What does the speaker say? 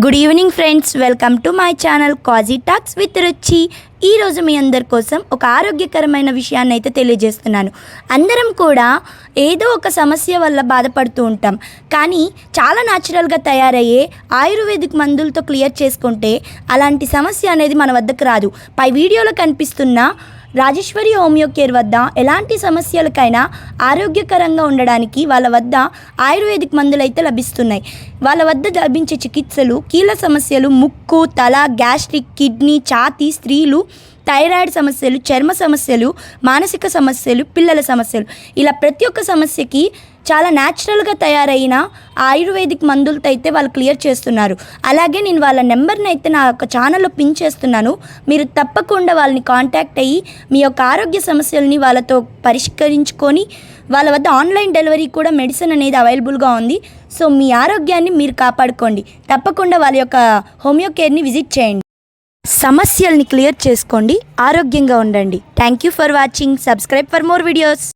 Good evening friends, welcome to my channel Cozy Talks with Ruchi. ఈరోజు మీ అందరి కోసం ఒక ఆరోగ్యకరమైన విషయాన్ని అయితే తెలియజేస్తున్నాను అందరం కూడా ఏదో ఒక సమస్య వల్ల బాధపడుతూ ఉంటాం కానీ చాలా న్యాచురల్గా తయారయ్యే ఆయుర్వేదిక్ మందులతో క్లియర్ చేసుకుంటే అలాంటి సమస్య అనేది మన వద్దకు రాదు పై వీడియోలో కనిపిస్తున్న రాజేశ్వరి హోమియో కేర్ వద్ద ఎలాంటి సమస్యలకైనా ఆరోగ్యకరంగా ఉండడానికి వాళ్ళ వద్ద ఆయుర్వేదిక్ మందులు అయితే లభిస్తున్నాయి వాళ్ళ వద్ద లభించే చికిత్సలు కీళ్ళ సమస్యలు ముక్కు తల గ్యాస్ట్రిక్ కిడ్నీ ఛాతీ స్త్రీలు థైరాయిడ్ సమస్యలు చర్మ సమస్యలు మానసిక సమస్యలు పిల్లల సమస్యలు ఇలా ప్రతి ఒక్క సమస్యకి చాలా న్యాచురల్గా తయారైన ఆయుర్వేదిక్ మందులతో అయితే వాళ్ళు క్లియర్ చేస్తున్నారు అలాగే నేను వాళ్ళ నెంబర్ని అయితే నా యొక్క ఛానల్లో పిన్ చేస్తున్నాను మీరు తప్పకుండా వాళ్ళని కాంటాక్ట్ అయ్యి మీ యొక్క ఆరోగ్య సమస్యల్ని వాళ్ళతో పరిష్కరించుకొని వాళ్ళ వద్ద ఆన్లైన్ డెలివరీ కూడా మెడిసిన్ అనేది అవైలబుల్గా ఉంది సో మీ ఆరోగ్యాన్ని మీరు కాపాడుకోండి తప్పకుండా వాళ్ళ యొక్క హోమియో కేర్ని విజిట్ చేయండి సమస్యల్ని క్లియర్ చేసుకోండి ఆరోగ్యంగా ఉండండి thank you for watching subscribe for more videos